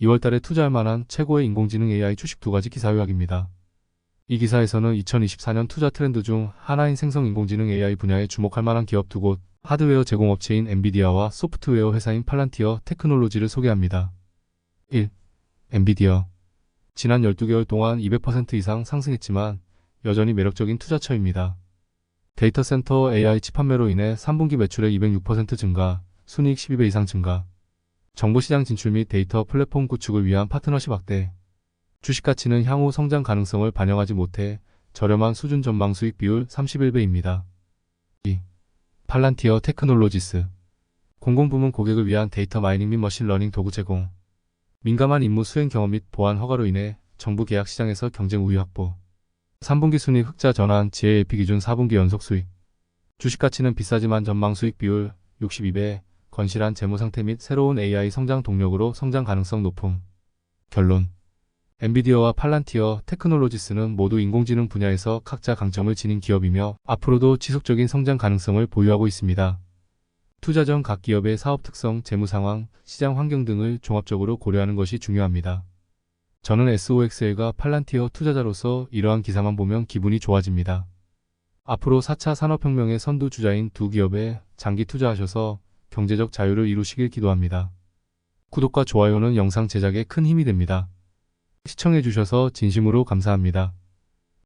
2월달에 투자할 만한 최고의 인공지능 AI 주식 두 가지 기사 요약입니다. 이 기사에서는 2024년 투자 트렌드 중 하나인 생성 인공지능 AI 분야에 주목할 만한 기업 두 곳, 하드웨어 제공업체인 엔비디아와 소프트웨어 회사인 팔란티어 테크놀로지를 소개합니다. 1. 엔비디아 지난 12개월 동안 200% 이상 상승했지만 여전히 매력적인 투자처입니다. 데이터 센터 AI 칩 판매로 인해 3분기 매출의 206% 증가, 순이익 12배 이상 증가, 정보시장 진출 및 데이터 플랫폼 구축을 위한 파트너십 확대, 주식 가치는 향후 성장 가능성을 반영하지 못해 저렴한 수준 전망 수익 비율 31배입니다. 2. 팔란티어 테크놀로지스. 공공부문 고객을 위한 데이터 마이닝 및 머신러닝 도구 제공. 민감한 임무 수행 경험 및 보안 허가로 인해 정부 계약 시장에서 경쟁 우위 확보. 3분기 순이익 흑자 전환 GAP 기준 4분기 연속 수익. 주식 가치는 비싸지만 전망 수익 비율 62배 건실한 재무 상태 및 새로운 AI 성장 동력으로 성장 가능성 높음 결론 엔비디어와 팔란티어 테크놀로지스는 모두 인공지능 분야에서 각자 강점을 지닌 기업이며 앞으로도 지속적인 성장 가능성을 보유하고 있습니다. 투자 전 각 기업의 사업 특성, 재무 상황, 시장 환경 등을 종합적으로 고려하는 것이 중요합니다. 저는 SOXL과 팔란티어 투자자로서 이러한 기사만 보면 기분이 좋아집니다. 앞으로 4차 산업혁명의 선두 주자인 두 기업에 장기 투자하셔서 경제적 자유를 이루시길 기도합니다. 구독과 좋아요는 영상 제작에 큰 힘이 됩니다. 시청해주셔서 진심으로 감사합니다.